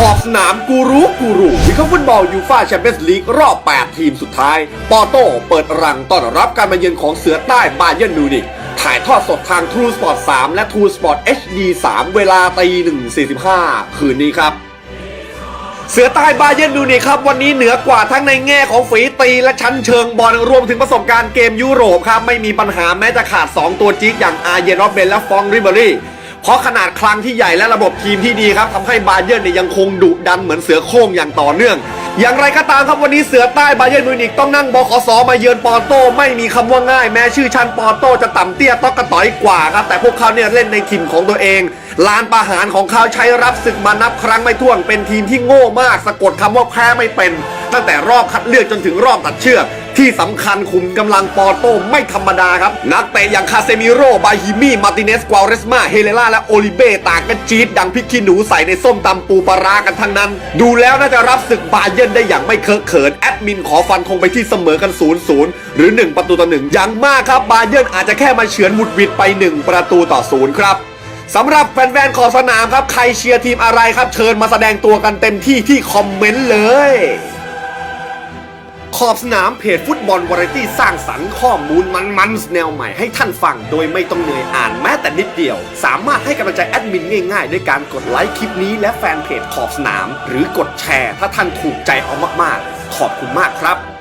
ขอบสนามกูรูกูรูวิคฟุตบอลยูฟ่าแชมเปี้ยนส์ลีกรอบ 8 ทีมสุดท้าย ปอโต้เปิดรังต้อนรับการมาเยือนของเสือใต้บาเยิร์นมิวนิกถ่ายทอดสดทาง True Sport 3 และ True Sport HD 3 เวลาตี1.45 คืนนี้ครับ เสือใต้บาเยิร์นมิวนิกครับ วันนี้เหนือกว่าทั้งในแง่ของฝีตีและชั้นเชิงบอลรวมถึงประสบการณ์เกมยุโรปครับ ไม่มีปัญหาแม้จะขาด 2 ตัวจี๊ดอย่างอาร์เยนอบเบนและฟองริเบอรี่ เพราะขนาดคลังที่ใหญ่และระบบทีมที่ดีครับทำให้บาเยิร์นเนี่ยยังคงดุดันเหมือนเสือโคร่งอย่างต่อเนื่อง อย่างไรก็ตามครับวันนี้เสือใต้บาเยิร์นมิวนิกต้องนั่งบขสมาเยือนปอโต้ไม่มีคำว่าง่าย แม้ชื่อชั้นปอโต้จะต่ำเตี้ยต๊อกกระต่อยกว่าครับแต่พวกเขาเนี่ยเล่นในถิ่นของตัวเองลานประหารของเขาใช้รับศึกมานับครั้งไม่ถ้วนเป็นทีมที่โง่มาก สะกดคำว่าแพ้ไม่เป็น ตั้งแต่รอบคัดเลือกจนถึงรอบตัดเชือก ที่สำคัญคุมกำลังปอโต้ไม่ธรรมดาครับ นักเตะอย่างคาเซมิโร่บาฮิมี่มาร์ติเนสกวาเรสมาเฮเลล่าและโอลิเบ้ต่างกันจี๊ดดังพริกขี้หนูใส่ในส้มตำปูปลาร้ากันทั้งนั้น ดูแล้วน่าจะรับศึกบาเยินได้อย่างไม่เคอะเขิน แอดมินขอฟันคงไปที่เสมอกัน 0-0 หรือ 1 ประตูต่อหนึ่งอย่างมากครับบาเยินอาจจะแค่มาเฉือนหวุดวิดไป 1 ประตูต่อศูนย์ครับสำหรับแฟนๆขอสนามครับใครเชียร์ทีมอะไรครับ เชิญมาแสดงตัวกันเต็มที่ที่คอมเมนต์เลย ขอบสนามเพจฟุตบอลวาไรตี้สร้างสรรค์ข้อมูลมันๆแนวใหม่ให้ท่านฟัง โดยไม่ต้องเหนื่อยอ่านแม้แต่นิดเดียว สามารถให้กำลังใจแอดมินง่ายๆ ด้วยการกดไลค์คลิปนี้และแฟนเพจขอบสนาม หรือกดแชร์ ถ้าท่านถูกใจเอามากๆ ขอบคุณมากครับ